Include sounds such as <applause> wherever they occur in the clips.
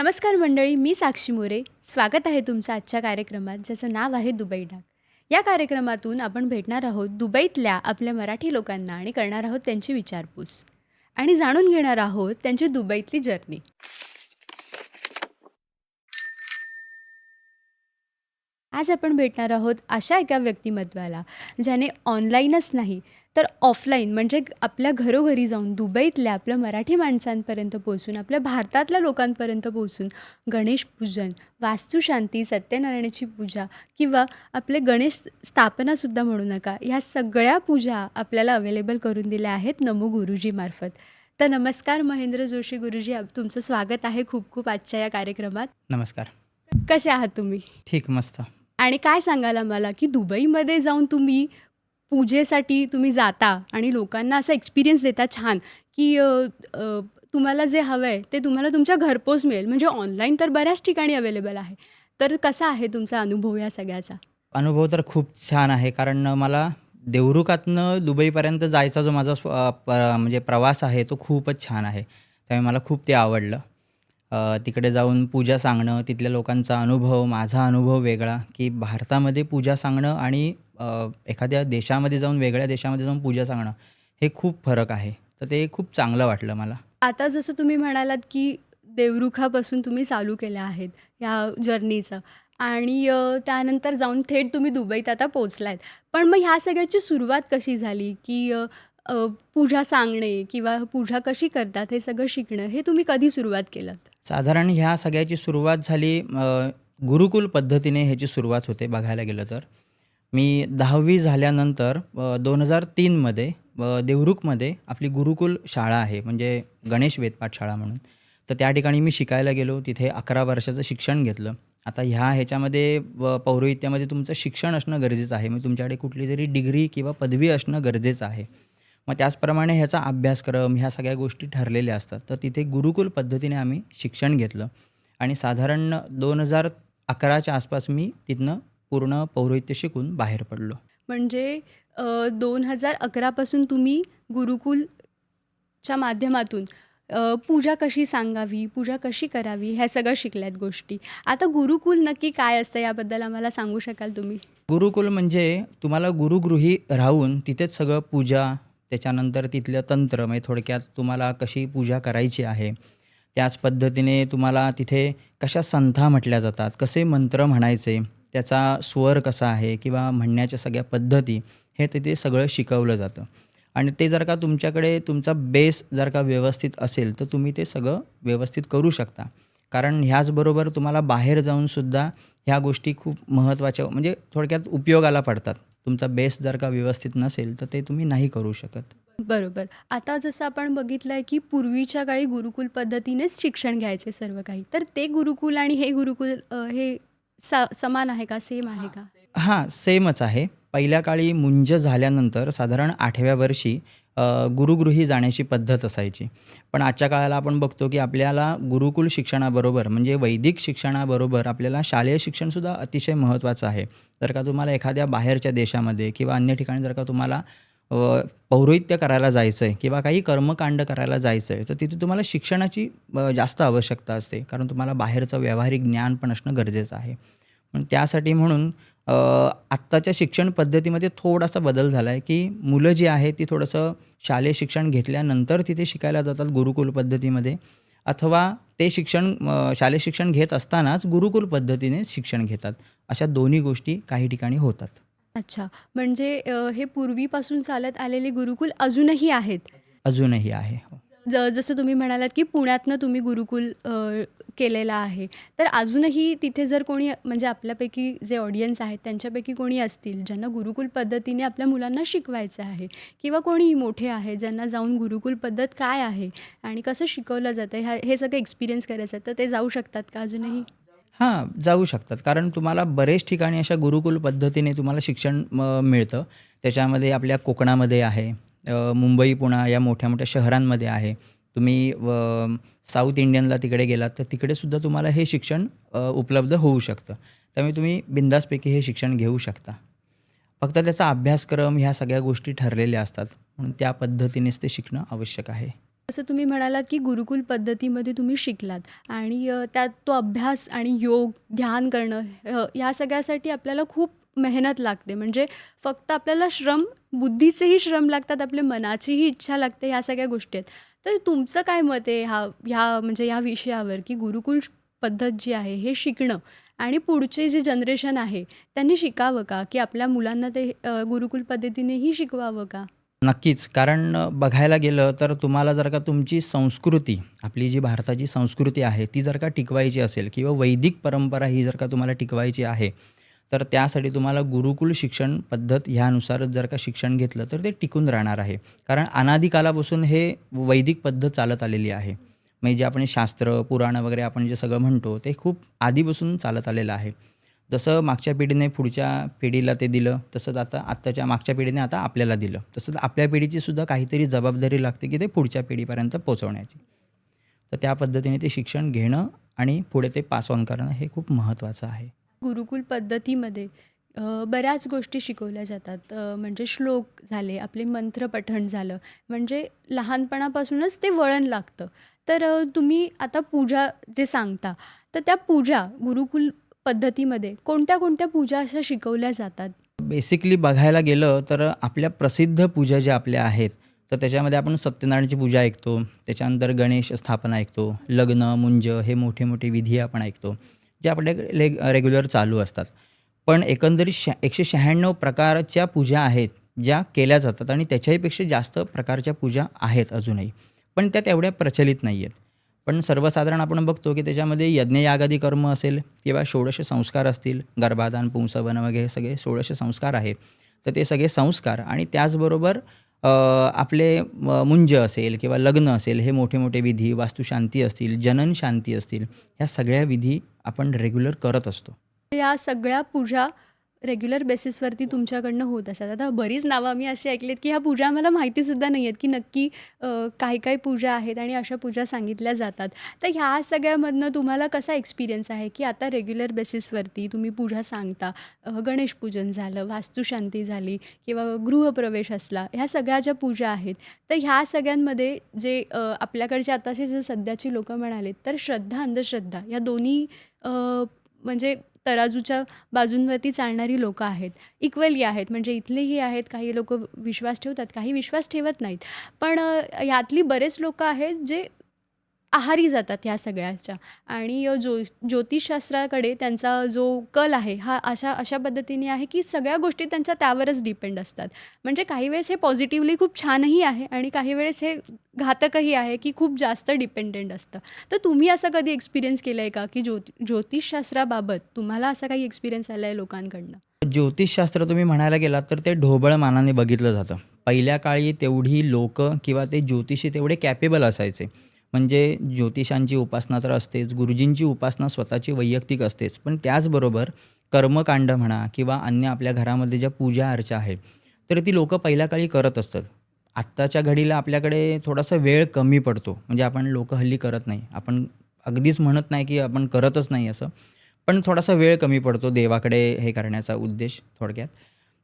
नमस्कार मंडळी मी साक्षी मोरे. स्वागत आहे तुमचं आजच्या कार्यक्रमात ज्याचं नाव आहे दुबई डाक. या कार्यक्रमातून आपण भेटणार आहोत दुबईतल्या आपल्या मराठी लोकांना आणि करणार आहोत त्यांची विचारपूस. आणि जाणून घेणार आहोत त्यांची दुबईतली जर्नी. आज आपण भेटणार आहोत अशा एका व्यक्तिमत्वाला ज्याने ऑनलाईनच नाही तर ऑफलाईन म्हणजे आपल्या घरोघरी जाऊन दुबईतल्या आपल्या मराठी माणसांपर्यंत पोहोचून आपल्या भारतातल्या लोकांपर्यंत पोहोचून गणेश पूजन वास्तुशांती सत्यनारायणाची पूजा किंवा आपले गणेश स्थापनासुद्धा म्हणू नका ह्या सगळ्या पूजा आपल्याला अवेलेबल करून दिल्या आहेत नमो गुरुजीमार्फत तर नमस्कार महेंद्र जोशी गुरुजी तुमचं स्वागत आहे खूप खूप आजच्या या कार्यक्रमात. नमस्कार. कसे आहात तुम्ही? ठीक मस्त. आणि काय सांगाल आम्हाला की दुबईमध्ये जाऊन तुम्ही पूजेसाठी तुम्ही जाता आणि लोकांना असा एक्सपिरियन्स देता छान की तुम्हाला जे हवं आहे ते तुम्हाला तुमच्या घरपोच मिळेल. म्हणजे ऑनलाईन तर बऱ्याच ठिकाणी अवेलेबल आहे. तर कसा आहे तुमचा अनुभव या सगळ्याचा? अनुभव तर खूप छान आहे. कारण मला देवरुखातनं दुबईपर्यंत जायचा जो माझा स्व- म्हणजे प्रवास आहे तो खूपच छान आहे. त्यामुळे मला खूप ते आवडलं. तिकडे जाऊन पूजा सांगणं तिथल्या लोकांचा अनुभव माझा अनुभव वेगळा की भारतामध्ये पूजा सांगणं आणि एखाद्या देशामध्ये जाऊन वेगळ्या देशामध्ये जाऊन पूजा सांगणं हे खूप फरक आहे. तर ते खूप चांगलं वाटलं मला. आता जसं तुम्ही म्हणालात की देवरुखापासून तुम्ही चालू केलं आहेत ह्या जर्नीचं आणि त्यानंतर जाऊन थेट तुम्ही दुबईत आता पोचलायत पण मग ह्या सगळ्याची सुरुवात कशी झाली? की पूजा सांगणे किंवा पूजा कशी करतात हे सगळं शिकणं हे तुम्ही कधी सुरुवात केलं साधारण ह्या सगळ्याची सुरुवात झाली गुरुकुल पद्धतीने ह्याची सुरुवात होते बघायला गेलं तर. मी दहावी झाल्यानंतर दोन हजार तीनमध्ये देवरुखमध्ये आपली गुरुकुल शाळा आहे म्हणजे गणेश वेदपाठ शाळा म्हणून. तर त्या ठिकाणी मी शिकायला गेलो तिथे अकरा वर्षाचं शिक्षण घेतलं. आता ह्या ह्याच्यामध्ये व पौरोहित्यामध्ये तुमचं शिक्षण असणं गरजेचं आहे. मग तुमच्याकडे कुठली तरी डिग्री किंवा पदवी असणं गरजेचं आहे. मग त्याचप्रमाणे ह्याचा अभ्यासक्रम ह्या सगळ्या गोष्टी ठरलेल्या असतात. तर तिथे गुरुकुल पद्धतीने आम्ही शिक्षण घेतलं. आणि साधारण दोन हजार अकराच्या आसपास मी तिथनं पूर्ण पौरोहित्य शिकून बाहेर पडलो. म्हणजे दोन हजार अकरापासून तुम्ही गुरुकुलच्या माध्यमातून पूजा कशी सांगावी पूजा कशी करावी ह्या सगळं शिकल्यात गोष्टी. आता गुरुकुल नक्की काय असतं याबद्दल आम्हाला सांगू शकाल तुम्ही? गुरुकुल म्हणजे तुम्हाला गुरुगृही राहून तिथेच सगळं पूजा त्याच्यानंतर तिथलं तंत्र म्हणजे थोडक्यात तुम्हाला कशी पूजा करायची आहे त्याच पद्धतीने तुम्हाला तिथे कशा संथा म्हटल्या जातात कसे मंत्र म्हणायचे त्याचा स्वर कसा आहे किंवा म्हणण्याच्या सगळ्या पद्धती हे तिथे सगळं शिकवलं जातं. आणि ते जर का तुमच्याकडे तुमचा बेस जर का व्यवस्थित असेल तर तुम्ही ते सगळं व्यवस्थित करू शकता. कारण ह्याचबरोबर तुम्हाला बाहेर जाऊनसुद्धा ह्या गोष्टी खूप महत्त्वाच्या म्हणजे थोडक्यात उपयोगाला पडतात. तुमचा बेस जर का व्यवस्थित नसेल तर ते तुम्ही नाही करू शकत. बरोबर. आता जसं आपण बघितलं आहे की पूर्वीच्या काळी गुरुकुल पद्धतीनेच शिक्षण घ्यायचे सर्व काही. तर ते गुरुकुल आणि हे गुरुकुल हे स समान आहे का? सेम आहे का? हां सेमच आहे. पहिल्या काळी मुंज झाल्यानंतर साधारण आठव्या वर्षी गुरुगृही जाण्याची पद्धत असायची. पण आजच्या काळाला आपण बघतो की आपल्याला गुरुकुल शिक्षणाबरोबर म्हणजे वैदिक शिक्षणाबरोबर आपल्याला शालेय शिक्षणसुद्धा अतिशय महत्त्वाचं आहे. जर का तुम्हाला एखाद्या बाहेरच्या देशामध्ये किंवा अन्य ठिकाणी जर का तुम्हाला पौरोहित्य करायला जायचं आहे किंवा काही कर्मकांड करायला जायचं आहे तर तिथे तुम्हाला शिक्षणाची जास्त आवश्यकता असते. कारण तुम्हाला बाहेरचं व्यावहारिक ज्ञान पण असणं गरजेचं आहे. पण त्यासाठी म्हणून आत्ताच्या शिक्षण पद्धतीमध्ये थोडासा बदल झाला आहे की मुलं जी आहेत ती थोडंसं शालेय शिक्षण घेतल्यानंतर तिथे शिकायला जातात गुरुकुल पद्धतीमध्ये. अथवा ते शिक्षण शालेय शिक्षण घेत असतानाच गुरुकुल पद्धतीने शिक्षण घेतात. अशा दोन्ही गोष्टी काही ठिकाणी होतात. अच्छा. म्हणजे अ, हे पूर्वीपासून चालत आलेले गुरुकुल अजूनही आहेत? अजूनही आहे हो. ज जसं तुम्ही म्हणालात की पुण्यातनं तुम्ही गुरुकुल अ, केलेला आहे. तर अजूनही तिथे जर कोणी म्हणजे आपल्यापैकी जे ऑडियन्स आहेत त्यांच्यापैकी कोणी असतील ज्यांना गुरुकुल पद्धतीने आपल्या मुलांना शिकवायचं आहे किंवा कोणीही मोठे आहे ज्यांना जाऊन गुरुकुल पद्धत काय आहे आणि कसं शिकवलं जातं ह्या हे सगळं एक्सपिरियन्स करायचं आहे, तर ते जाऊ शकतात का अजूनही? हां जाऊ शकतात. कारण तुम्हाला बरेच ठिकाणी अशा गुरुकुल पद्धतीने तुम्हाला शिक्षण म मिळतं. त्याच्यामध्ये आपल्या कोकणामध्ये आहे मुंबई पुणा या मोठ्या मोठ्या शहरांमध्ये आहे. तुम्ही व साऊथ इंडियनला तिकडे गेलात तर तिकडेसुद्धा तुम्हाला हे शिक्षण उपलब्ध होऊ शकतं. त्यामुळे तुम्ही बिंदासपैकी हे शिक्षण घेऊ शकता. फक्त त्याचा अभ्यासक्रम ह्या सगळ्या गोष्टी ठरलेल्या असतात. म्हणून त्या पद्धतीनेच ते शिकणं आवश्यक आहे. जसं तुम्ही म्हणालात की गुरुकुल पद्धतीमध्ये तुम्ही शिकलात आणि त्यात तो अभ्यास आणि योग, ध्यान करणं ह्या सगळ्यासाठी आपल्याला खूप मेहनत लागते. म्हणजे फक्त आपल्याला श्रम बुद्धीचेही श्रम लागतात, आपल्या मनाचीही इच्छा लागते, ह्या सगळ्या गोष्टी आहेत. तर तुमचं काय मत आहे ह्या ह्या म्हणजे ह्या विषयावर की गुरुकुल पद्धत जी आहे हे शिकणं आणि पुढचे जे जनरेशन आहे त्यांनी शिकावं का? की आपल्या मुलांना ते गुरुकुल पद्धतीनेही शिकवावं का? नक्कीच. कारण बघायला गेलं तर तुम्हाला जर का तुमची संस्कृती, आपली जी भारताची संस्कृती आहे, ती जर का टिकवायची असेल किंवा वैदिक परंपरा ही जर का तुम्हाला टिकवायची आहे, तर त्यासाठी तुम्हाला गुरुकुल शिक्षण पद्धत ह्यानुसारच जर का शिक्षण घेतलं, तर ते टिकून राहणार आहे. कारण अनादिकालापासून हे वैदिक पद्धत चालत आलेली आहे. म्हणजे जे आपण शास्त्र, पुराणं वगैरे आपण जे सगळं म्हणतो, ते खूप आधीपासून चालत आलेलं आहे. जसं मागच्या पिढीने पुढच्या पिढीला ते दिलं, तसंच आता आत्ताच्या मागच्या पिढीने आता आपल्याला दिलं. तसंच आपल्या पिढीची सुद्धा काहीतरी जबाबदारी लागते, की ते पुढच्या पिढीपर्यंत पोचवण्याची तर त्या पद्धतीने ते शिक्षण घेणं आणि पुढे ते पास ऑन करणं हे खूप महत्त्वाचं आहे. गुरुकुल पद्धतीमध्ये बऱ्याच गोष्टी शिकवल्या जातात. म्हणजे श्लोक झाले, आपले मंत्र पठण झालं, म्हणजे लहानपणापासूनच ते वळण लागतं. तर तुम्ही आता पूजा जे सांगता, तर त्या पूजा गुरुकुल पद्धतीमध्ये कोणत्या-कोणत्या पूजा अशा शिकवल्या जातात? बेसिकली बघायला गेलं तर आपल्या प्रसिद्ध पूजा ज्या आपल्या आहेत, तर त्याच्यामध्ये आपण सत्यनारायणची पूजा ऐकतो, त्याच्यानंतर गणेश स्थापना ऐकतो, लग्न, मुंज हे मोठे-मोठे विधी आपण ऐकतो, जे आपल्या लेग रेग्युलर चालू असतात. पण एकंदरीत शा 196 प्रकारच्या पूजा आहेत, ज्या केल्या जातात आणि त्याच्याहीपेक्षा जास्त प्रकारच्या पूजा आहेत अजूनही. पण त्या तेवढ्या प्रचलित नाही आहेत. पण सर्वसाधारण आपण बघतो, की त्याच्यामध्ये यज्ञयागादी कर्म असेल किंवा षोडश संस्कार असतील, गर्भाधान, पुंसवन वगैरे सगळे षोडश संस्कार आहेत. तर ते सगळे संस्कार आणि त्याचबरोबर आपले मुंज असेल किंवा लग्न असेल, हे मोठे-मोठे विधी, वास्तुशांती असतील, जनन शांती असतील, ह्या सगळ्या विधी आपण रेग्युलर करत असतो. या सगळ्या पूजा रेग्युलर बेसिसवरती तुमच्याकडनं होत असतात. आता बरीच नावं आम्ही अशी ऐकलीत, की ह्या पूजा आम्हाला माहितीसुद्धा नाही आहेत, की नक्की काय-काय पूजा आहेत आणि अशा पूजा सांगितल्या जातात. तर ह्या सगळ्यामधनं तुम्हाला कसा एक्सपिरियन्स आहे, की आता रेग्युलर बेसिसवरती तुम्ही पूजा सांगता, गणेश पूजन झालं, वास्तुशांती झाली किंवा गृहप्रवेश असला, ह्या सगळ्या ज्या पूजा आहेत, तर ह्या सगळ्यांमध्ये जे आपल्याकडचे आताचे जे सध्याची लोकं म्हणालेत, तर श्रद्धा, अंधश्रद्धा या दोन्ही म्हणजे तराजूच्या बाजूंवरती चालणारी लोकं आहेत. इक्वली आहेत. म्हणजे इथलेही आहेत, काही लोक विश्वास ठेवतात, काही विश्वास ठेवत नाहीत. पण यातली बरेच लोकं आहेत, जे आहारी जातात ह्या सगळ्याच्या आणि जो ज्यो ज्योतिषशास्त्राकडे त्यांचा जो कल आहे, हा अशा अशा पद्धतीने आहे, की सगळ्या गोष्टी त्यांच्या त्यावरच डिपेंड असतात. म्हणजे काही वेळेस हे पॉझिटिव्हली खूप छानही आहे आणि काही वेळेस हे घातकही आहे, की खूप जास्त डिपेंडंट असतं. तर तुम्ही असं कधी एक्सपिरियन्स केलं आहे का, की ज्योति ज्योतिषशास्त्राबाबत तुम्हाला असा काही एक्सपिरियन्स आला आहे लोकांकडनं? ज्योतिषशास्त्र तुम्ही म्हणायला गेलात, तर ते ढोबळ मानाने बघितलं जातं. पहिल्या काळी तेवढी लोकं किंवा ते ज्योतिषी तेवढे कॅपेबल असायचे. म्हणजे ज्योतिषांची उपासना तर असतेच, गुरुजींची उपासना स्वतःची वैयक्तिक असतेच. पण त्याचबरोबर कर्मकांड म्हणा किंवा अन्य आपल्या घरामध्ये ज्या पूजा अर्चा आहेत, तर ती लोकं पहिल्या काळी करत असतात. आत्ताच्या घडीला आपल्याकडे थोडासा वेळ कमी पडतो. म्हणजे आपण लोकं हल्ली करत नाही. आपण अगदीच म्हणत नाही, की आपण करतच नाही असं. पण थोडासा वेळ कमी पडतो देवाकडे हे करण्याचा उद्देश थोडक्यात.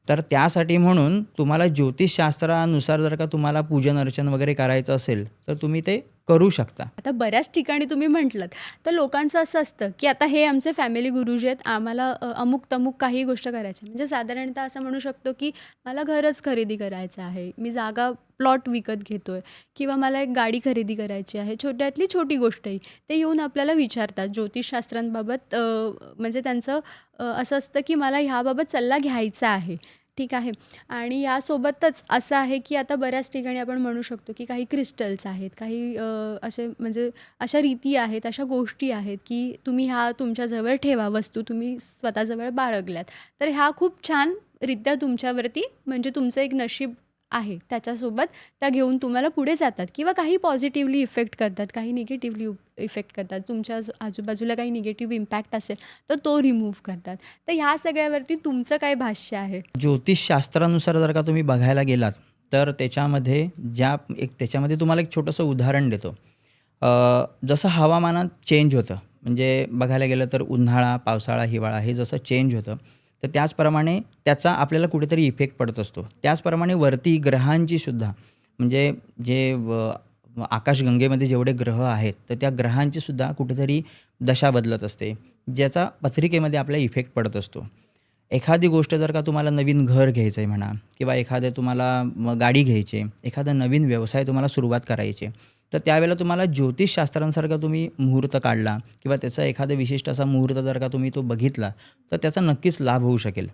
तर त्यासाठी म्हणून तुम्हाला ज्योतिषशास्त्रानुसार जर का तुम्हाला पूजन अर्चन वगैरे करायचं असेल, तर तुम्ही ते करू शकता. आता बऱ्याच ठिकाणी तुम्ही म्हटलं तर लोकांचं असं असतं, की आता हे आमचे फॅमिली गुरुजी आहेत, आम्हाला अमुक-तमुक काही गोष्ट करायची म्हणजे साधारणतः असं म्हणू शकतो, की मला घरच खरेदी करायचं आहे, मी जागा प्लॉट विकत घेतो आहे किंवा मला एक गाडी खरेदी करायची आहे. छोट्यातली छोटी गोष्टही. ते येऊन आपल्याला विचारतात ज्योतिषशास्त्रांबाबत म्हणजे त्यांचं असं असतं, की मला ह्याबाबत सल्ला घ्यायचा आहे. ठीक आहे. आणि यासोबतच असं आहे, की आता बऱ्याच ठिकाणी आपण म्हणू शकतो, की काही क्रिस्टल्स आहेत, काही असे म्हणजे अशा रीती आहेत, अशा गोष्टी आहेत, की तुम्ही ह्या तुमच्याजवळ ठेवा वस्तू तुम्ही स्वतःजवळ बाळगल्यात. तर ह्या खूप छानरित्या तुमच्यावरती म्हणजे तुमचं एक नशीब आहे, त्याच्यासोबत त्या घेऊन तुम्हाला पुढे जातात किंवा काही पॉझिटिव्हली इफेक्ट करतात, काही निगेटिव्हली इफेक्ट करतात. तुमच्या आजू आजूबाजूला काही निगेटिव्ह इम्पॅक्ट असेल, तर तो रिमूव्ह करतात. तर ह्या सगळ्यावरती तुमचं काय भाष्य आहे? ज्योतिषशास्त्रानुसार जर का तुम्ही बघायला गेलात, तर त्याच्यामध्ये ज्या एक त्याच्यामध्ये तुम्हाला एक छोटंसं उदाहरण देतो. जसं हवामानात चेंज होतं, म्हणजे बघायला गेलं तर उन्हाळा, पावसाळा, हिवाळा हे जसं चेंज होतं, तर त्याचप्रमाणे त्याचा आपल्याला कुठेतरी इफेक्ट पडत असतो. त्याचप्रमाणे वरती ग्रहांची सुद्धा म्हणजे जे व आकाशगंगेमध्ये जेवढे ग्रह आहेत तर त्या ग्रहांची सुद्धा कुठेतरी दशा बदलत असते ज्याचा पत्रिकेमध्ये आपला इफेक्ट पडत असतो एखादी गोष्ट जर का तुम्हाला नवीन घर घ्यायचं आहे म्हणा किंवा एखादं तुम्हाला गाडी घ्यायची एखादा नवीन व्यवसाय तुम्हाला सुरुवात करायची आहे तर त्यावेळेला तुम्हाला ज्योतिषशास्त्रांसारखा तुम्ही मुहूर्त काढला किंवा त्याचा एखादा विशिष्ट असा मुहूर्त जर का तुम्ही तो बघितला तर त्याचा नक्कीच लाभ होऊ शकेल.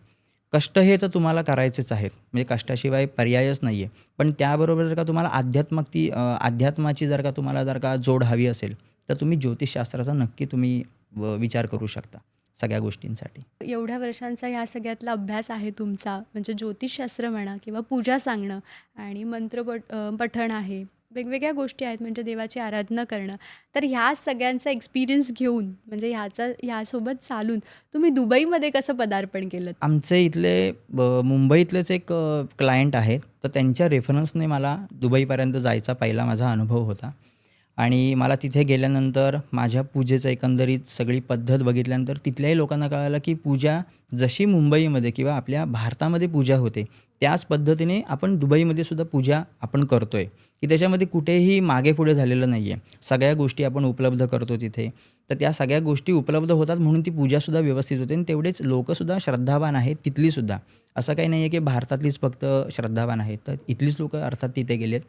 कष्ट हे तर तुम्हाला करायचेच आहेत म्हणजे कष्टाशिवाय पर्यायच नाही आहे पण त्याबरोबर जर का तुम्हाला अध्यात्मक ती अध्यात्माची जर का तुम्हाला जर का जोड हवी असेल तर तुम्ही ज्योतिषशास्त्राचा नक्की तुम्ही व विचार करू शकता सगळ्या गोष्टींसाठी. एवढ्या वर्षांचा ह्या सगळ्यातला अभ्यास आहे तुमचा म्हणजे ज्योतिषशास्त्र म्हणा किंवा पूजा सांगणं आणि मंत्र पठ पठण आहे. वेगवेगळ्या गोष्टी आहेत म्हणजे देवाची आराधना करणं. तर ह्या सगळ्यांचा एक्सपिरियन्स घेऊन म्हणजे ह्याचा ह्यासोबत चालून तुम्ही दुबईमध्ये कसं पदार्पण केलं आमचे इथले ब मुंबईतलेच एक क्लायंट आहेत. तर त्यांच्या रेफरन्सने मला दुबईपर्यंत जायचा पहिला माझा अनुभव होता. आणि मला तिथे गेल्यानंतर माझ्या पूजेचं एकंदरीत सगळी पद्धत बघितल्यानंतर तिथल्याही लोकांना कळालं की पूजा जशी मुंबईमध्ये किंवा आपल्या भारतामध्ये पूजा होते त्याच पद्धतीने आपण दुबईमध्ये सुद्धा पूजा आपण करतो आहे की त्याच्यामध्ये कुठेही मागे पुढे झालेलं नाही आहे सगळ्या गोष्टी आपण उपलब्ध करतो तिथे. तर त्या सगळ्या गोष्टी उपलब्ध होतात म्हणून ती पूजासुद्धा व्यवस्थित होते आणि तेवढेच लोकंसुद्धा श्रद्धावान आहेत तिथलीसुद्धा असं काही नाही आहे की भारतातलीच फक्त श्रद्धावान आहेत तर इथलीच लोकं अर्थात तिथे गेलेत.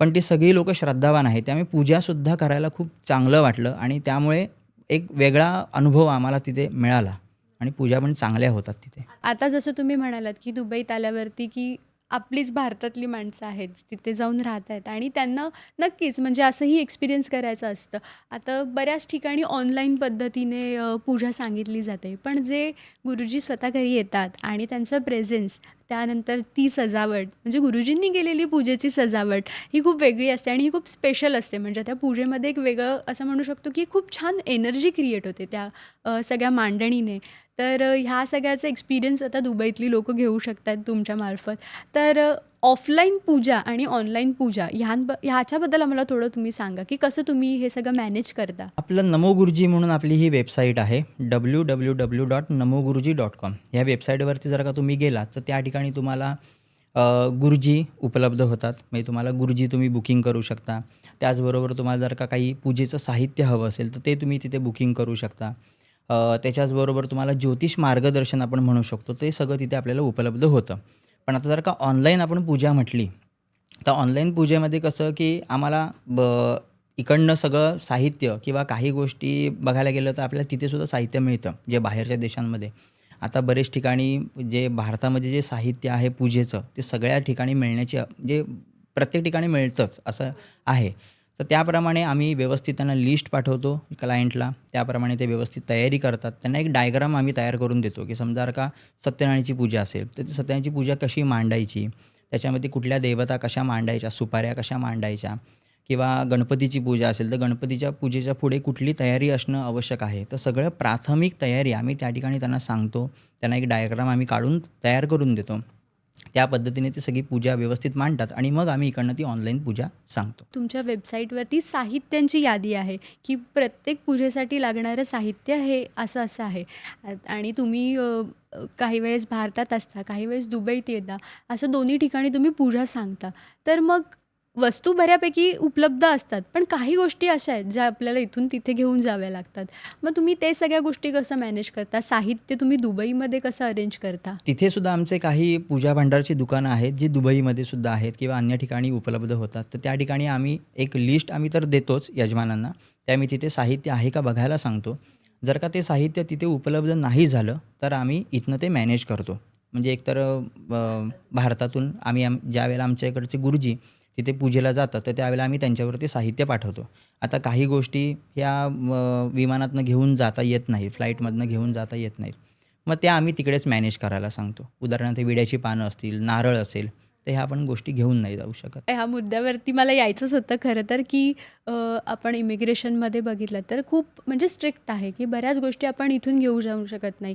पण ती सगळी लोकं श्रद्धावान आहेत. त्यामुळे पूजासुद्धा करायला खूप चांगलं वाटलं आणि त्यामुळे एक वेगळा अनुभव आम्हाला तिथे मिळाला आणि पूजा पण चांगल्या होतात तिथे. आता जसं तुम्ही म्हणालात की दुबईत आल्यावरती की आपलीच भारतातली माणसं आहेत तिथे जाऊन राहत आहेत आणि त्यांना नक्कीच म्हणजे असंही एक्सपिरियन्स करायचं असतं. आता बऱ्याच ठिकाणी ऑनलाईन पद्धतीने पूजा सांगितली जाते. पण जे गुरुजी स्वतः घरी येतात आणि त्यांचं प्रेझेन्स त्यानंतर ती सजावट म्हणजे गुरुजींनी केलेली पूजेची सजावट ही खूप वेगळी असते आणि ही खूप स्पेशल असते. म्हणजे त्या पूजेमध्ये एक वेगळं असं म्हणू शकतो की खूप छान एनर्जी क्रिएट होते त्या सगळ्या मांडणीने. तर ह्या सगळ्याचा एक्सपिरियन्स आता दुबईतली लोकं घेऊ शकतात तुमच्यामार्फत तर ऑफलाईन पूजा आणि ऑनलाईन पूजा ह्यांब ह्याच्याबद्दल आम्हाला थोडं तुम्ही सांगा की कसं तुम्ही हे सगळं मॅनेज करता? आपलं नमो गुरुजी म्हणून आपली ही वेबसाईट आहे W W W dot Namo Guruji dot com ह्या वेबसाईटवरती जर का तुम्ही गेलात तर त्या ठिकाणी तुम्हाला गुरुजी उपलब्ध होतात. म्हणजे तुम्हाला गुरुजी तुम्ही बुकिंग करू शकता. त्याचबरोबर तुम्हाला जर का काही पूजेचं साहित्य हवं असेल तर ते तुम्ही तिथे बुकिंग करू शकता. त्याच्याचबरोबर तुम्हाला ज्योतिष मार्गदर्शन आपण म्हणू शकतो ते सगळं तिथे आपल्याला उपलब्ध होतं. पण आता जर का ऑनलाईन आपण पूजा म्हटली तर ऑनलाईन पूजेमध्ये कसं की आम्हाला ब इकडनं सगळं साहित्य किंवा काही गोष्टी बघायला गेलं तर आपल्याला तिथेसुद्धा साहित्य मिळतं जे बाहेरच्या देशांमध्ये. आता बरेच ठिकाणी जे भारतामध्ये जे साहित्य आहे पूजेचं ते सगळ्या ठिकाणी मिळण्याची जे प्रत्येक ठिकाणी मिळतंच असं आहे. तर त्याप्रमाणे आम्ही व्यवस्थित त्यांना लिस्ट पाठवतो क्लायंटला त्याप्रमाणे ते व्यवस्थित तयारी करतात. त्यांना एक डायग्राम आम्ही तयार करून देतो की समजा का सत्यनारायणची पूजा असेल तर ती सत्यनारायणची पूजा कशी मांडायची? त्याच्यामध्ये कुठल्या देवता कशा मांडायच्या? सुपाऱ्या कशा मांडायच्या? किंवा गणपतीची पूजा असेल तर गणपतीच्या पूजेच्या पुढे कुठली तयारी असणं आवश्यक आहे? तर सगळं प्राथमिक तयारी आम्ही त्या ठिकाणी त्यांना सांगतो. त्यांना एक डायग्राम आम्ही काढून तयार करून देतो. त्या पद्धतीने ती सगळी पूजा व्यवस्थित मांडतात आणि मग आम्ही इकडनं ती ऑनलाईन पूजा सांगतो. तुमच्या वेबसाईटवरती साहित्यांची यादी आहे की प्रत्येक पूजेसाठी लागणारं साहित्य हे असं असं आहे. आणि तुम्ही काही वेळेस भारतात असता काही वेळेस दुबईत येता असं दोन्ही ठिकाणी तुम्ही पूजा सांगता. तर मग वस्तू बऱ्यापैकी उपलब्ध असतात पण काही गोष्टी अशा आहेत ज्या आपल्याला इथून तिथे घेऊन जाव्या लागतात. मग तुम्ही ते सगळ्या गोष्टी कसं मॅनेज करता? साहित्य तुम्ही दुबईमध्ये कसं अरेंज करता? तिथे सुद्धा आमचे काही पूजा भांडारची दुकानं आहेत जी दुबईमध्ये सुद्धा आहेत किंवा अन्य ठिकाणी उपलब्ध होतात. तर त्या ठिकाणी आम्ही एक लिस्ट आम्ही तर देतोच यजमानांना. त्या आम्ही तिथे साहित्य आहे का बघायला सांगतो. जर का ते साहित्य तिथे उपलब्ध नाही झालं तर आम्ही इथनं ते मॅनेज करतो. म्हणजे एकतर भारतातून आम्ही आम ज्या वेळेला आमच्या इकडचे गुरुजी तिथे पूजेला जातात तर त्यावेळेला आम्ही त्यांच्यावरती साहित्य पाठवतो. आता काही गोष्टी या विमानातनं घेऊन जाता येत नाही फ्लाईटमधनं घेऊन जाता येत नाहीत. मग त्या आम्ही तिकडेच मॅनेज करायला सांगतो. उदाहरणार्थ विड्याची पानं असतील नारळ असेल तर ह्या आपण गोष्टी घेऊन नाही जाऊ शकत. ह्या मुद्द्यावरती मला यायचंच होतं खरं तर की आपण इमिग्रेशनमध्ये बघितलं तर खूप म्हणजे स्ट्रिक्ट आहे की बऱ्याच गोष्टी आपण इथून घेऊ जाऊ शकत नाही.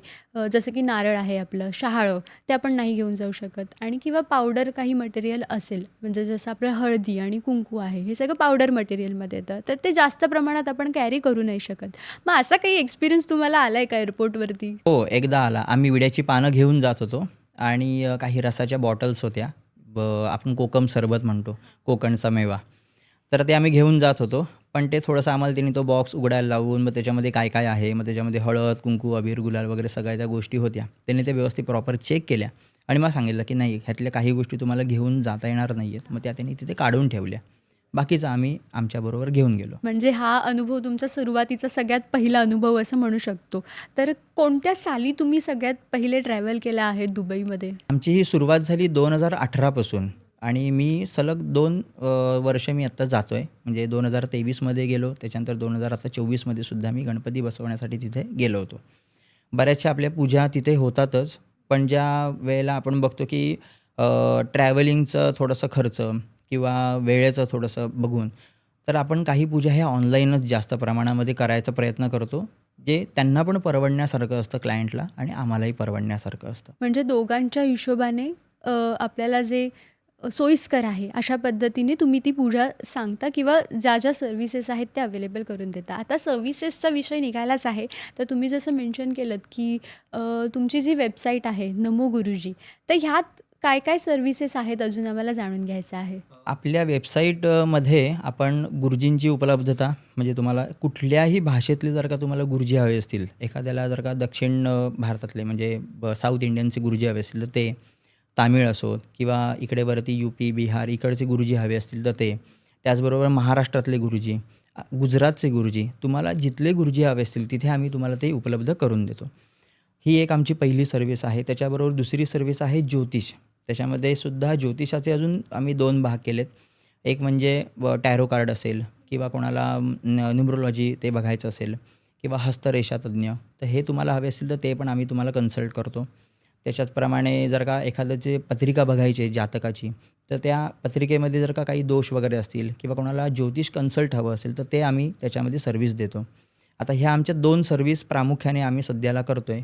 जसं की नारळ आहे आपलं शहाळं ते आपण नाही घेऊन जाऊ शकत. आणि किंवा पावडर काही मटेरियल असेल म्हणजे जसं आपलं हळदी आणि कुंकू आहे हे सगळं पावडर मटेरियलमध्ये येतं. तर ते जास्त प्रमाणात आपण कॅरी करू नाही शकत. मग असा काही एक्सपिरियन्स तुम्हाला आला आहे का एअरपोर्टवरती हो एकदा आला. आम्ही विड्याची पानं घेऊन जात होतो आणि काही रसाच्या बॉटल्स होत्या. ब आपण कोकम सरबत म्हणतो कोकणचा मेवा तर ते आम्ही घेऊन जात होतो पण ते थोडंसं आम्हाला त्यांनी तो बॉक्स उघडायला लावून मग त्याच्यामध्ये काय काय आहे मग त्याच्यामध्ये हळद कुंकू अबीर गुलाल वगैरे सगळ्या त्या गोष्टी होत्या. त्यांनी ते व्यवस्थित प्रॉपर चेक केल्या आणि मग सांगितलं की नाही ह्यातल्या काही गोष्टी तुम्हाला घेऊन जाता येणार नाही आहेत मग त्या त्यांनी तिथे काढून ठेवल्या. बाकीचं आम्ही आमच्याबरोबर घेऊन गेलो. म्हणजे हा अनुभव तुमचा सुरुवातीचा सगळ्यात पहिला अनुभव असं म्हणू शकतो. तर कोणत्या साली तुम्ही सगळ्यात पहिले ट्रॅव्हल केलं आहे दुबईमध्ये? आमची ही सुरुवात झाली दोन हजार अठरापासून आणि मी सलग दोन वर्ष मी आत्ता जातो आहे म्हणजे दोन हजार तेवीसमध्ये गेलो त्याच्यानंतर दोन हजार आता चोवीसमध्ये सुद्धा मी गणपती बसवण्यासाठी तिथे गेलो होतो. बऱ्याचशा आपल्या पूजा तिथे होतातच पण ज्या वेळेला आपण बघतो की ट्रॅव्हलिंगचं थोडंसं खर्च किंवा वेळेचं थोडंसं बघून. तर आपण काही पूजा ह्या ऑनलाईनच जास्त प्रमाणामध्ये करायचा प्रयत्न करतो जे त्यांना पण परवडण्यासारखं असतं क्लायंटला आणि आम्हालाही परवडण्यासारखं असतं. म्हणजे दोघांच्या हिशोबाने आपल्याला जे सोयीस्कर आहे अशा पद्धतीने तुम्ही ती पूजा सांगता किंवा ज्या ज्या सर्व्हिसेस आहेत त्या अवेलेबल करून देता. आता सर्व्हिसेसचा विषय निघालाच आहे. तर तुम्ही जसं मेन्शन केलं की तुमची जी वेबसाईट आहे नमो गुरुजी तर ह्यात काय काय सर्व्हिसेस आहेत अजून आम्हाला जाणून घ्यायचं आहे? आपल्या वेबसाईटमध्ये आपण गुरुजींची उपलब्धता म्हणजे तुम्हाला कुठल्याही भाषेतले जर का तुम्हाला गुरुजी हवे असतील एखाद्याला जर का दक्षिण भारतातले म्हणजे ब- साऊथ इंडियनचे गुरुजी हवे असतील तर ते तामिळ असोत किंवा इकडे वरती यू पी बिहार इकडचे गुरुजी हवे असतील तर ते. त्याचबरोबर महाराष्ट्रातले गुरुजी गुजरातचे गुरुजी तुम्हाला जिथले गुरुजी हवे असतील तिथे आम्ही तुम्हाला ते उपलब्ध करून देतो. ही एक आमची पहिली सर्व्हिस आहे. त्याच्याबरोबर दुसरी सर्व्हिस आहे ज्योतिष. त्याच्यामध्ये सुद्धा ज्योतिषाचे अजून आम्ही दोन भाग केलेत. एक म्हणजे व टॅरो कार्ड असेल किंवा कोणाला न्युमरोलॉजी ते बघायचं असेल किंवा हस्तरेषातज्ञ तर हे तुम्हाला हवे असेल तर ते पण आम्ही तुम्हाला कन्सल्ट करतो. त्याच्याचप्रमाणे जर का एखाद्याची पत्रिका बघायची जातकाची तर त्या पत्रिकेमध्ये जर का काही दोष वगैरे असतील किंवा कोणाला ज्योतिष कन्सल्ट हवं असेल तर ते आम्ही त्याच्यामध्ये सर्व्हिस देतो. आता ह्या आमच्या दोन सर्व्हिस प्रामुख्याने आम्ही सध्याला करतो आहे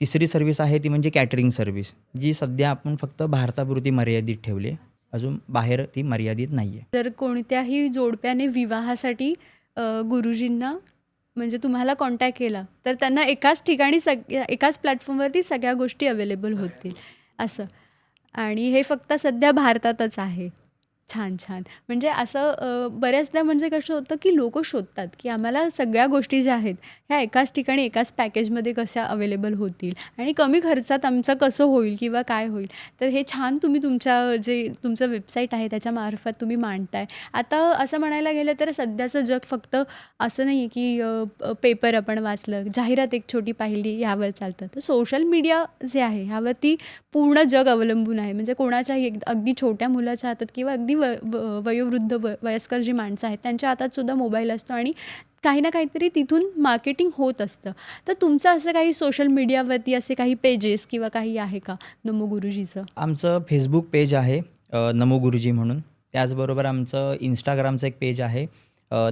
तिसरी सर्व्हिस आहे ती म्हणजे कॅटरिंग सर्व्हिस जी सध्या आपण फक्त भारतापुरती मर्यादित ठेवली आहे. अजून बाहेर ती मर्यादित नाही आहे तर कोणत्याही जोडप्याने विवाहासाठी गुरुजींना म्हणजे तुम्हाला कॉन्टॅक्ट केला तर त्यांना एकाच ठिकाणी सग एकाच प्लॅटफॉर्मवरती सगळ्या गोष्टी अवेलेबल होतील. असं. आणि हे फक्त सध्या भारतातच आहे. छान छान. म्हणजे असं अ, बऱ्याचदा म्हणजे कसं होतं की लोक शोधतात की आम्हाला सगळ्या गोष्टी ज्या आहेत ह्या एकाच ठिकाणी एकाच पॅकेजमध्ये कशा अवेलेबल होतील आणि कमी खर्चात आमचं कसं होईल किंवा काय होईल. तर हे छान तुम्ही तुमच्या जे तुमचं वेबसाईट आहे त्याच्यामार्फत तुम्ही मांडताय. आता असं म्हणायला गेलं तर सध्याचं जग फक्त असं नाही आहे की अ, प- पेपर आपण वाचलं जाहिरात एक छोटी पाहिली ह्यावर चालतं. तर सोशल मीडिया जे आहे ह्यावरती पूर्ण जग अवलंबून आहे. म्हणजे कोणाच्याही एक अगदी छोट्या मुलाच्या हातात किंवा अगदी व व- वयोवृद्ध व वयस्कर जी माणसं आहेत त्यांच्या हातात सुद्धा मोबाईल असतो आणि काही ना काहीतरी तिथून मार्केटिंग होत असतं. तर तुमचं असं काही सोशल मीडियावरती असे काही पेजेस किंवा काही आहे का नमो गुरुजीचं? आमचं फेसबुक पेज आहे नमो गुरुजी म्हणून. त्याचबरोबर आमचं इंस्टाग्रामचं एक पेज आहे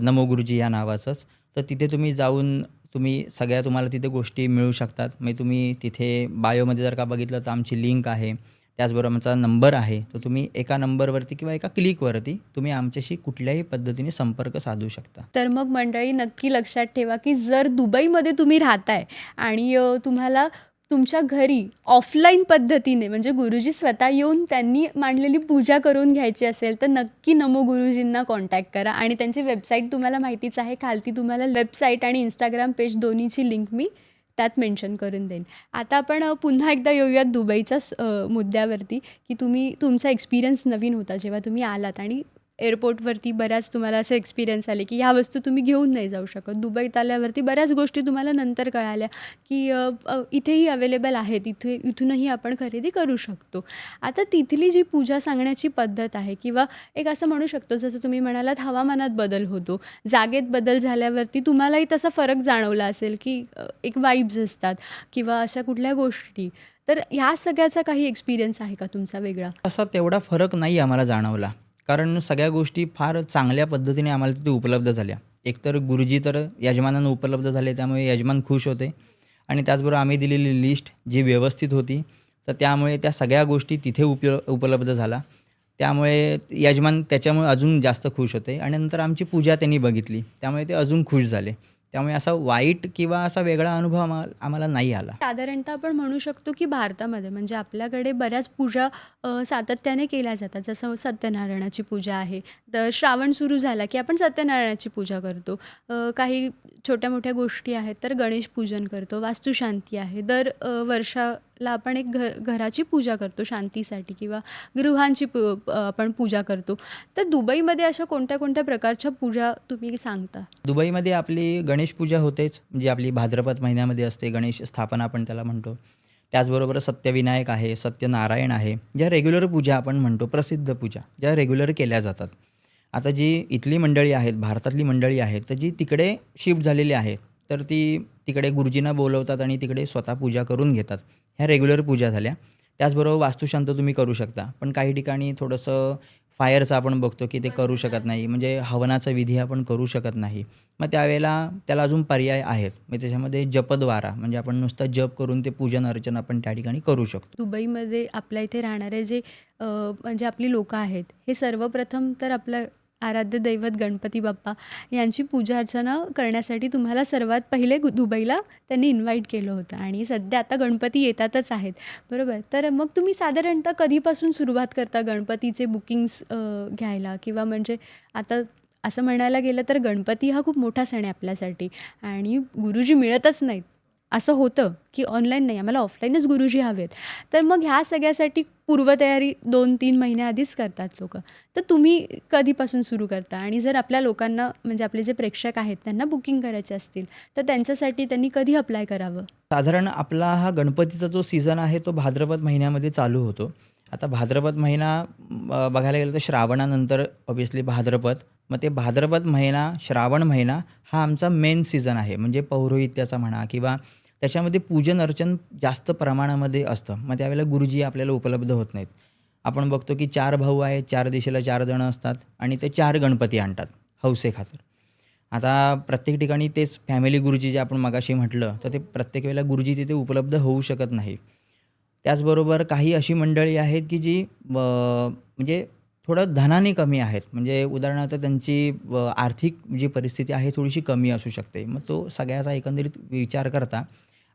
नमो गुरुजी या नावाचंच. तर तिथे तुम्ही जाऊन तुम्ही सगळ्या तुम्हाला तिथे गोष्टी मिळू शकतात. म्हणजे तुम्ही तिथे बायोमध्ये जर का बघितलं तर आमची लिंक आहे. त्याचबरोबर आमचा नंबर आहे. तर तुम्ही एका नंबरवरती किंवा एका क्लिकवरती तुम्ही आमच्याशी कुठल्याही पद्धतीने संपर्क साधू शकता. तर मग मंडळी नक्की लक्षात ठेवा की जर दुबईमध्ये तुम्ही राहताय आणि तुम्हाला तुमच्या घरी ऑफलाईन पद्धतीने म्हणजे गुरुजी स्वतः येऊन त्यांनी मांडलेली पूजा करून घ्यायची असेल तर नक्की नमो गुरुजींना कॉन्टॅक्ट करा आणि त्यांची वेबसाईट तुम्हाला माहितीच आहे. खालती तुम्हाला वेबसाईट आणि इंस्टाग्राम पेज दोन्हीची लिंक मी त्यात मेन्शन करून देईन. आता आपण पुन्हा एकदा येऊयात दुबईच्याच मुद्द्यावरती की तुम्ही तुमचा एक्सपिरियन्स नवीन होता जेव्हा तुम्ही आलात आणि एअरपोर्टवरती बऱ्याच तुम्हाला असे एक्सपिरियन्स आले की ह्या वस्तू तुम्ही घेऊन नाही जाऊ शकत. दुबईत आल्यावरती बऱ्याच गोष्टी तुम्हाला नंतर कळाल्या की इथेही अवेलेबल आहेत इथे इथूनही आपण खरेदी करू शकतो. आता तिथली जी पूजा सांगण्याची पद्धत आहे किंवा एक असं म्हणू शकतो जसं तुम्ही म्हणालात हवामानात बदल होतो. जागेत बदल झाल्यावरती तुम्हालाही तसा फरक जाणवला असेल की एक वाईब्स असतात किंवा अशा कुठल्या गोष्टी. तर ह्या सगळ्याचा काही एक्सपिरियन्स आहे का तुमचा वेगळा? असा तेवढा फरक नाही आम्हाला जाणवला. कारण सगळ्या गोष्टी फार चांगल्या पद्धतीने आम्हाला तिथे उपलब्ध झाल्या. एकतर गुरुजी तर यजमानांना उपलब्ध झाले त्यामुळे यजमान खुश होते. आणि त्याचबरोबर आम्ही दिलेली लिस्ट जी व्यवस्थित होती तर त्यामुळे त्या सगळ्या गोष्टी तिथे उप उपलब्ध झाला त्यामुळे यजमान त्याच्यामुळे अजून जास्त खुश होते. आणि नंतर आमची पूजा त्यांनी बघितली. त्यामुळे ते अजून खुश झाले. त्यामुळे असा वाईट किंवा असा वेगळा अनुभव आम्हा आम्हाला नाही आला. साधारणतः आपण म्हणू शकतो की भारतामध्ये म्हणजे आपल्याकडे बऱ्याच पूजा अ, सातत्याने केल्या जातात. जसं सत्यनारायणाची पूजा आहे तर श्रावण सुरू झाला की आपण सत्यनारायणाची पूजा करतो. अ, काही छोट्या मोठ्या गोष्टी आहेत तर गणेश पूजन करतो वास्तुशांती आहे दर अ, ला आपण एक घ घराची पूजा करतो शांतीसाठी किंवा गृहांची पू आपण पूजा करतो. तर दुबईमध्ये अशा कोणत्या कोणत्या प्रकारच्या पूजा तुम्ही सांगता? दुबईमध्ये आपली गणेश पूजा होतेच म्हणजे आपली भाद्रपद महिन्यामध्ये असते गणेश स्थापना आपण त्याला म्हणतो. त्याचबरोबर सत्यविनायक आहे सत्यनारायण आहे ज्या रेग्युलर पूजा आपण म्हणतो प्रसिद्ध पूजा ज्या रेग्युलर केल्या जातात. आता जी इथली मंडळी आहेत भारतातली मंडळी आहेत तर जी तिकडे शिफ्ट झालेली आहे तर ती तिकडे गुरुजींना बोलवतात आणि तिकडे स्वतः पूजा करून घेतात. ह्या रेग्युलर पूजा झाल्या. त्याचबरोबर वास्तुशांत तुम्ही करू शकता. पण काही ठिकाणी थोडंसं फायरचं आपण बघतो की ते करू शकत नाही. म्हणजे हवनाचा विधी आपण करू शकत नाही. मग त्यावेळेला त्याला अजून पर्याय आहेत. मग त्याच्यामध्ये जपद्वारा म्हणजे आपण नुसतं जप करून ते पूजन अर्चन आपण त्या ठिकाणी करू शकतो. दुबईमध्ये आपल्या इथे राहणारे जे म्हणजे आपली लोकं आहेत हे सर्वप्रथम तर आपल्या आराध्य दैवत गणपती बाप्पा यांची पूजा अर्चना करण्यासाठी तुम्हाला सर्वात पहिले दुबईला त्यांनी इन्व्हाइट केलं होतं. आणि सध्या आता गणपती येतातच आहेत. बरोबर? तर मग तुम्ही साधारणतः कधीपासून सुरुवात करता गणपतीचे बुकिंग्स घ्यायला? किंवा म्हणजे आता असं म्हणायला गेलं तर गणपती हा खूप मोठा सण आहे आपल्यासाठी. आणि गुरुजी मिळतच नाहीत. असं होतं की ऑनलाईन नाही आम्हाला ऑफलाईनच गुरुजी हवेत. तर मग ह्या सगळ्यासाठी पूर्वतयारी दोन तीन महिन्याआधीच करतात लोक. तर तुम्ही कधीपासून सुरू करता? आणि जर आपल्या लोकांना म्हणजे आपले जे प्रेक्षक आहेत त्यांना बुकिंग करायचे असतील तर त्यांच्यासाठी त्यांनी कधी अप्लाय करावं? साधारण आपला हा गणपतीचा जो सीझन आहे तो भाद्रपद महिन्यामध्ये चालू होतो. आता भाद्रपद महिना बघायला गेलं तर श्रावणानंतर ऑब्वियसली भाद्रपद. मग ते भाद्रपद महिना श्रावण महिना हा आमचा मेन सीझन आहे. म्हणजे पौरोहित्याचा म्हणा किंवा त्याच्यामध्ये पूजन अर्चन जास्त प्रमाणामध्ये असतं. मग त्यावेळेला गुरुजी आपल्याला उपलब्ध होत नाहीत. आपण बघतो की चार भाऊ आहेत चार दिशेला चार जणं असतात आणि ते चार गणपती आणतात हौसे खातर. आता प्रत्येक ठिकाणी तेच फॅमिली गुरुजी जे आपण मगाशी म्हटलं तर ते प्रत्येक वेळेला गुरुजी तिथे उपलब्ध होऊ शकत नाही त्याचबरोबर काही अशी मंडळी आहेत की जी म्हणजे थोडं धनाने कमी आहेत. म्हणजे उदाहरणार्थ त्यांची आर्थिक जी परिस्थिती आहे थोडीशी कमी असू शकते. मग तो सगळ्याचा एकंदरीत विचार करता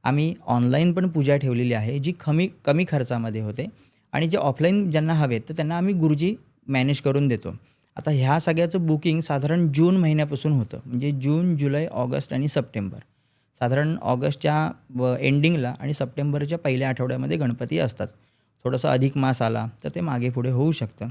आम्ही ऑनलाईन पण पूजा ठेवलेली आहे जी कमी कमी खर्चामध्ये होते. आणि जे ऑफलाईन ज्यांना हवेत तर त्यांना आम्ही गुरुजी मॅनेज करून देतो. आता ह्या सगळ्याचं बुकिंग साधारण जून महिन्यापासून होतं. म्हणजे जून जुलै ऑगस्ट आणि सप्टेंबर. साधारण ऑगस्टच्या व एंडिंगला आणि सप्टेंबरच्या पहिल्या आठवड्यामध्ये गणपती असतात. थोडंसं अधिक मास आला तर ते मागे पुढे होऊ शकतं.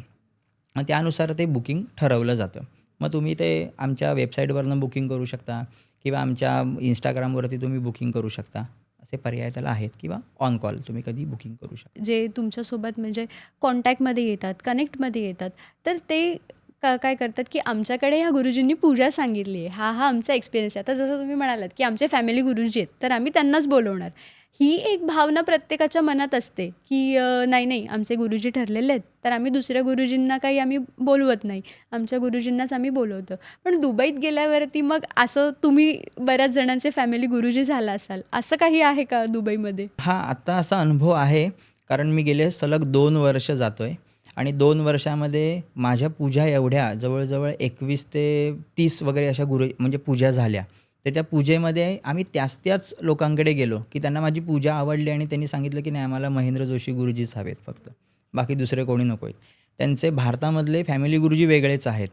मग त्यानुसार ते बुकिंग ठरवलं जातं. मग तुम्ही ते आमच्या वेबसाईटवरनं बुकिंग करू शकता किंवा आमच्या इंस्टाग्रामवरती तुम्ही बुकिंग करू शकता. असे पर्याय त्याला आहेत किंवा ऑन कॉल तुम्ही कधी बुकिंग करू शकता. जे तुमच्यासोबत म्हणजे कॉन्टॅक्टमध्ये येतात कनेक्टमध्ये येतात तर ते का काय करतात की आमच्याकडे ह्या गुरुजींनी पूजा सांगितली आहे. हा हा आमचा एक्सपिरियन्स आहे. आता जसं तुम्ही म्हणालात की आमचे फॅमिली गुरुजी आहेत तर आम्ही त्यांनाच बोलवणार. ही एक भावना प्रत्येकाच्या मनात असते की नाही नाही आमचे गुरुजी ठरलेले आहेत तर आम्ही दुसऱ्या गुरुजींना काही आम्ही बोलवत नाही. आमच्या गुरुजींनाच आम्ही बोलवतो. पण दुबईत गेल्यावरती मग असं तुम्ही बऱ्याच जणांचे फॅमिली गुरुजी झाला असाल. असं काही आहे का दुबईमध्ये? हा आत्ता असा अनुभव आहे कारण मी गेले सलग दोन वर्ष जातो आहे आणि दोन वर्षामध्ये माझ्या पूजा एवढ्या जवळजवळ एकवीस ते तीस वगैरे अशा गुरु म्हणजे पूजा झाल्या. तर त्या पूजेमध्ये आम्ही त्याच त्याच लोकांकडे गेलो की त्यांना माझी पूजा आवडली आणि त्यांनी सांगितलं की नाही आम्हाला महेंद्र जोशी गुरुजीच हवेत फक्त. बाकी दुसरे कोणी नको आहेत. त्यांचे भारतामधले फॅमिली गुरुजी वेगळेच आहेत.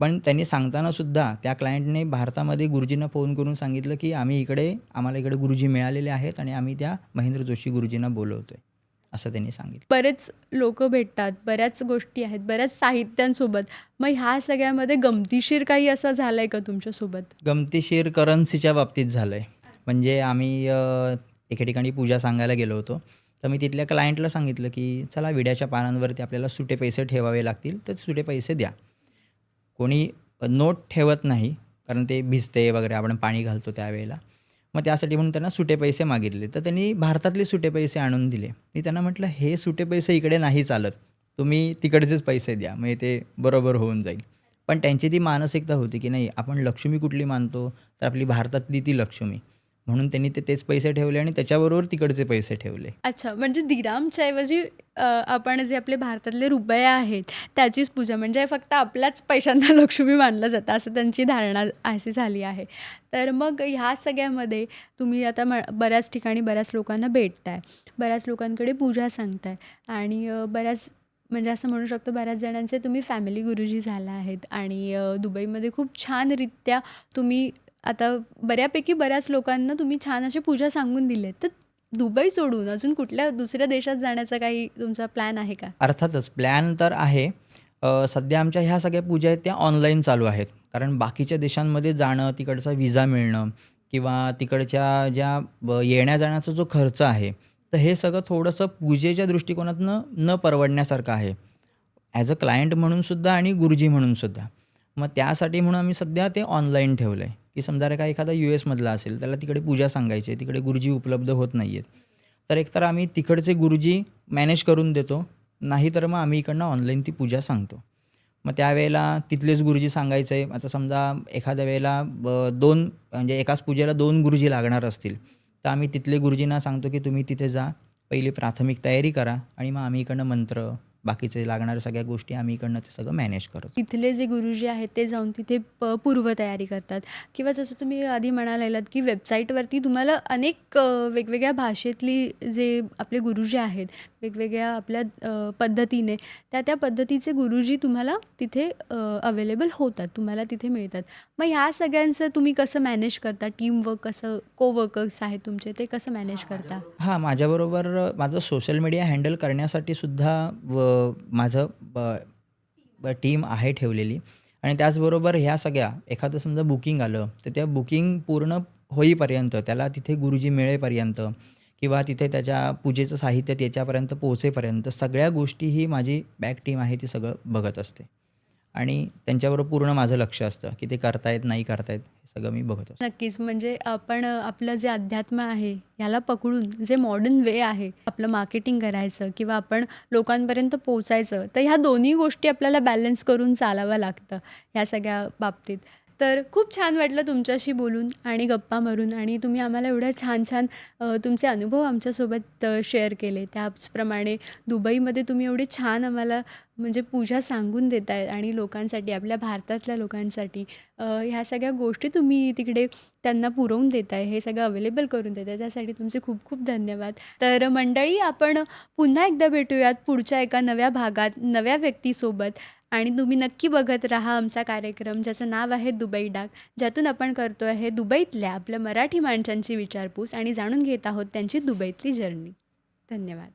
पण त्यांनी सांगतानासुद्धा त्या क्लायंटने भारतामध्ये गुरुजींना फोन करून सांगितलं की आम्ही इकडे आम्हाला इकडे गुरुजी मिळालेले आहेत आणि आम्ही त्या महेंद्र जोशी गुरुजींना बोलवतो आहे असं त्यांनी सांगितलं. बरेच लोक भेटतात बऱ्याच गोष्टी आहेत बऱ्याच साहित्यांसोबत. मग ह्या सगळ्यामध्ये गमतीशीर काही असं झालं आहे का तुमच्यासोबत? गमतीशीर करन्सीच्या बाबतीत झालं आहे म्हणजे आम्ही एके ठिकाणी पूजा सांगायला गेलो होतो. तर मी तिथल्या क्लायंटला सांगितलं की चला विड्याच्या पानांवरती आपल्याला सुटे पैसे ठेवावे लागतील तर सुटे पैसे द्या. कोणी नोट ठेवत नाही कारण ते भिजते वगैरे आपण पाणी घालतो त्यावेळेला. मग त्यासाठी म्हणून त्यांना सुटे पैसे मागितले. तर त्यांनी भारतातले सुटे पैसे आणून दिले. मी त्यांना म्हटलं हे सुटे पैसे इकडे नाही चालत. तुम्ही तिकडचेच पैसे द्या. म्हणजे ते बरोबर होऊन जाईल. पण त्यांची ती मानसिकता होती की नाही आपण लक्ष्मी कुठली मानतो? तर आपली भारतातली ती लक्ष्मी. म्हणून त्यांनी ते तेच पैसे ठेवले आणि त्याच्याबरोबर तिकडचे पैसे ठेवले. अच्छा म्हणजे दिरामच्या ऐवजी आपण जे आपले भारतातले रुपये आहेत त्याचीच पूजा म्हणजे फक्त आपल्याच पैशांना <laughs> लक्ष्मी मानलं जातं असं त्यांची धारणा अशी झाली आहे. तर मग ह्या सगळ्यामध्ये तुम्ही आता म बऱ्याच ठिकाणी बऱ्याच लोकांना भेटताय बऱ्याच लोकांकडे पूजा सांगताय आणि बऱ्याच म्हणजे असं म्हणू शकतो बऱ्याच जणांचे तुम्ही फॅमिली गुरुजी झाला आहेत आणि दुबईमध्ये खूप छानरित्या तुम्ही आता बऱ्यापैकी बऱ्याच लोकांना तुम्ही छान अशी पूजा सांगून दिले तर दुबई सोडून अजून कुठल्या दुसऱ्या देशात जाण्याचा काही तुमचा प्लॅन आहे का? अर्थातच प्लॅन तर आहे. सध्या आमच्या ह्या सगळ्या पूजा आहेत त्या ऑनलाईन चालू आहेत. कारण बाकीच्या देशांमध्ये जाणं तिकडचा विजा मिळणं किंवा तिकडच्या ज्या येण्या जाण्याचा जो खर्च आहे तर हे सगळं थोडंसं पूजेच्या दृष्टिकोनातनं न परवडण्यासारखं आहे. ॲज अ क्लायंट म्हणूनसुद्धा आणि गुरुजी म्हणूनसुद्धा मग त्यासाठी म्हणून आम्ही सध्या ते ऑनलाईन ठेवलं आहे की समजा रे का एखादा यू एसमधला असेल त्याला तिकडे पूजा सांगायची आहे तिकडे गुरुजी उपलब्ध होत नाही आहेत तर एकतर आम्ही तिकडचे गुरुजी मॅनेज करून देतो नाही तर मग आम्ही इकडनं ऑनलाईन ती पूजा सांगतो. मग त्यावेळेला तिथलेच गुरुजी सांगायचं आहे आता समजा एखाद्या वेळेला ब दोन म्हणजे एकाच पूजेला दोन गुरुजी लागणार असतील तर आम्ही तिथले गुरुजींना सांगतो की तुम्ही तिथे जा पहिली प्राथमिक तयारी करा आणि मग आम्ही इकडनं मंत्र बाकीचे लागणाऱ्या सगळ्या गोष्टी आम्ही इकडनं ते सगळं मॅनेज करतो. तिथले जे गुरुजी आहेत ते जाऊन तिथे प पूर्वतयारी करतात. किंवा जसं तुम्ही आधी म्हणालेलात की वेबसाईटवरती तुम्हाला अनेक वेगवेगळ्या भाषेतली जे आपले गुरुजी आहेत वेगवेगळ्या आपल्या पद्धतीने त्या त्या पद्धतीचे गुरुजी तुम्हाला तिथे अवेलेबल होतात तुम्हाला तिथे मिळतात. मग ह्या सगळ्यांचं तुम्ही कसं मॅनेज करता? टीमवर्क कसं को वर्कर्स आहेत तुमचे ते कसं मॅनेज करता? हां माझ्याबरोबर माझं सोशल मीडिया हँडल करण्यासाठी सुद्धा माझं ब ब टीम आहे ठेवलेली. आणि त्याचबरोबर ह्या सगळ्या एखादं समजा बुकिंग आलं तर त्या बुकिंग पूर्ण होईपर्यंत त्याला तिथे गुरुजी मिळेपर्यंत किंवा तिथे त्याच्या पूजेचं साहित्य त्याच्यापर्यंत पोहोचेपर्यंत सगळ्या गोष्टी ही माझी बॅक टीम आहे ती सगळं बघत असते. आणि त्यांच्याबरोबर पूर्ण माझं लक्ष असतं की ते करतायत नाही करतायत हे सगळं मी बघत असतो. नक्कीच. म्हणजे आपण आपलं जे अध्यात्म आहे याला पकडून जे मॉडर्न वे आहे आपलं मार्केटिंग करायचं किंवा आपण लोकांपर्यंत पोचायचं तर ह्या दोन्ही गोष्टी आपल्याला बॅलन्स करून चालावं लागतं ह्या सगळ्या बाबतीत. तर खूप छान वाटलं तुमच्याशी बोलून आणि गप्पा मारून आणि तुम्ही आम्हाला एवढ्या छान छान तुमचे अनुभव आमच्यासोबत शेअर केले. त्याचप्रमाणे दुबईमध्ये तुम्ही एवढी छान आम्हाला म्हणजे पूजा सांगून देत आहे आणि लोकांसाठी आपल्या भारतातल्या लोकांसाठी ह्या सगळ्या गोष्टी तुम्ही तिकडे त्यांना पुरवून देत आहे हे सगळं अवेलेबल करून देत आहे त्यासाठी तुमचे खूप खूप धन्यवाद. तर मंडळी आपण पुन्हा एकदा भेटूयात पुढच्या एका नव्या भागात नव्या व्यक्तीसोबत. आणि तुम्ही नक्की बघत राहा आमचा कार्यक्रम ज्याचं नाव आहे दुबई डाक. ज्यातून आपण करतो आहे दुबईतल्या आपल्या मराठी माणसांची विचारपूस आणि जाणून घेत आहोत त्यांची दुबईतली जर्नी. धन्यवाद.